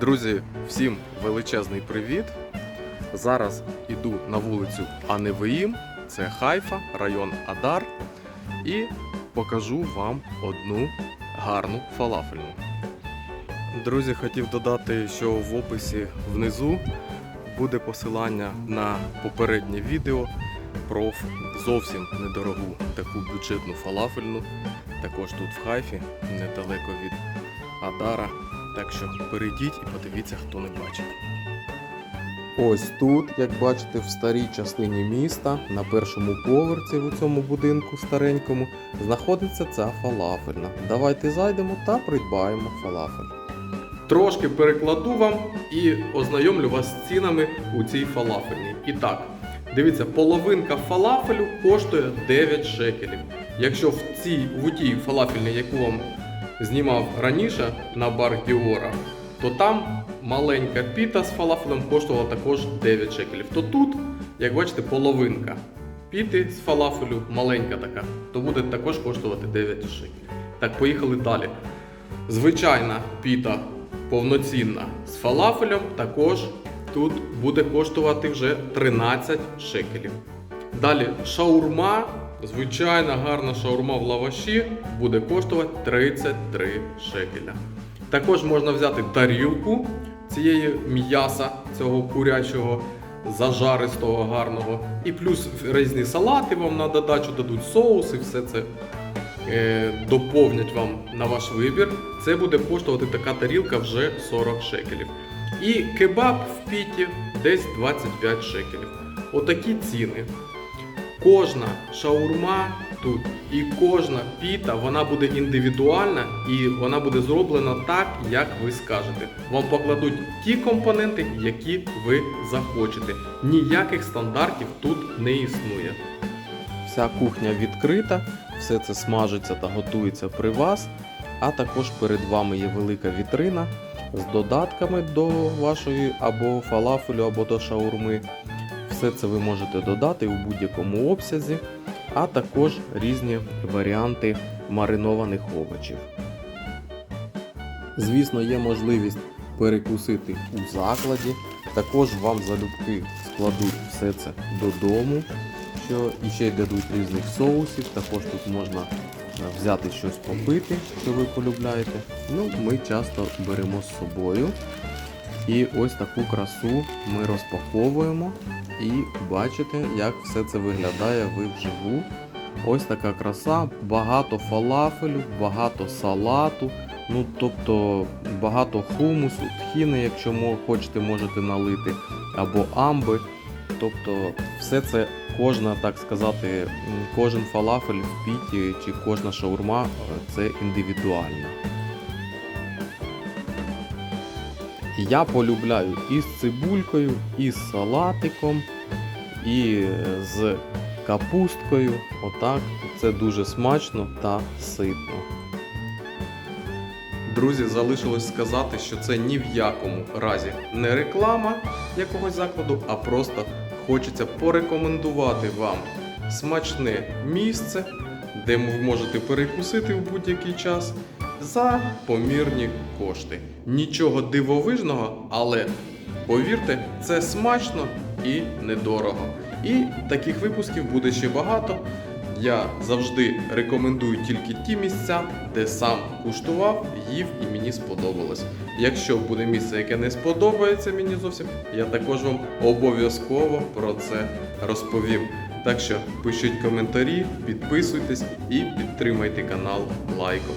Друзі, всім величезний привіт. Зараз іду на вулицю Аневиїм, це Хайфа, район Адар, і покажу вам одну гарну фалафельну. Друзі, хотів додати, що в описі внизу буде посилання на попереднє відео про зовсім недорогу таку бюджетну фалафельну. Також тут в Хайфі, недалеко від Адара. Так що перейдіть і подивіться, хто не бачив. Ось тут, як бачите, в старій частині міста, на першому поверсі у цьому будинку старенькому, знаходиться ця фалафельна. Давайте зайдемо та придбаємо фалафель. Трошки перекладу вам і ознайомлю вас з цінами у цій фалафельній. І так, дивіться, половинка фалафелю коштує 9 шекелів. Якщо в цій в тій фалафельній, яку вам знімав раніше на бар Діора, то там маленька піта з фалафелем коштувала також 9 шекелів. То тут, як бачите, половинка піти з фалафелю, маленька така, то буде також коштувати 9 шекелів. Так, поїхали далі. Звичайна піта повноцінна з фалафелем також тут буде коштувати вже 13 шекелів. Далі шаурма, звичайна гарна шаурма в лаваші буде коштувати 33 шекеля. Також можна взяти тарілку цієї м'яса, цього курячого, зажаристого, гарного. І плюс різні салати вам на додачу дадуть соуси, все це е, доповнять вам на ваш вибір. Це буде коштувати така тарілка вже 40 шекелів. І кебаб в піті десь 25 шекелів. Отакі ціни. Кожна шаурма тут і кожна піта вона буде індивідуальна і вона буде зроблена так, як ви скажете. Вам покладуть ті компоненти, які ви захочете. Ніяких стандартів тут не існує. Вся кухня відкрита, все це смажиться та готується при вас. А також перед вами є велика вітрина з додатками до вашої або фалафелю, або до шаурми. Все це ви можете додати у будь-якому обсязі, а також різні варіанти маринованих овочів. Звісно, є можливість перекусити у закладі. Також вам залюбки складуть все це додому, що ще й дадуть різних соусів. Також тут можна е, взяти щось попити, що ви полюбляєте. Ну, ми часто беремо з собою. І ось таку красу ми розпаковуємо і бачите, як все це виглядає ви вживу. Ось така краса, багато фалафелю, багато салату, ну тобто багато хумусу, тхіни, якщо хочете, можете налити, або амби. Тобто все це кожна, так сказати, кожен фалафель в піті чи кожна шаурма е, це індивідуально. Я полюбляю і з цибулькою, і з салатиком, і е, з капусткою. Отак. Це дуже смачно та ситно. Друзі, залишилось сказати, що це ні в якому разі не реклама якогось закладу, а просто хочеться порекомендувати вам смачне місце, де ви можете перекусити в будь-який час за помірні кошти. Нічого дивовижного, але повірте, це смачно і недорого. І таких випусків буде ще багато. Я завжди рекомендую тільки ті місця, де сам куштував, їв і мені сподобалось. Якщо буде місце, яке не сподобається мені зовсім, я також вам обов'язково про це розповім. Так що пишіть коментарі, підписуйтесь і підтримайте канал лайком.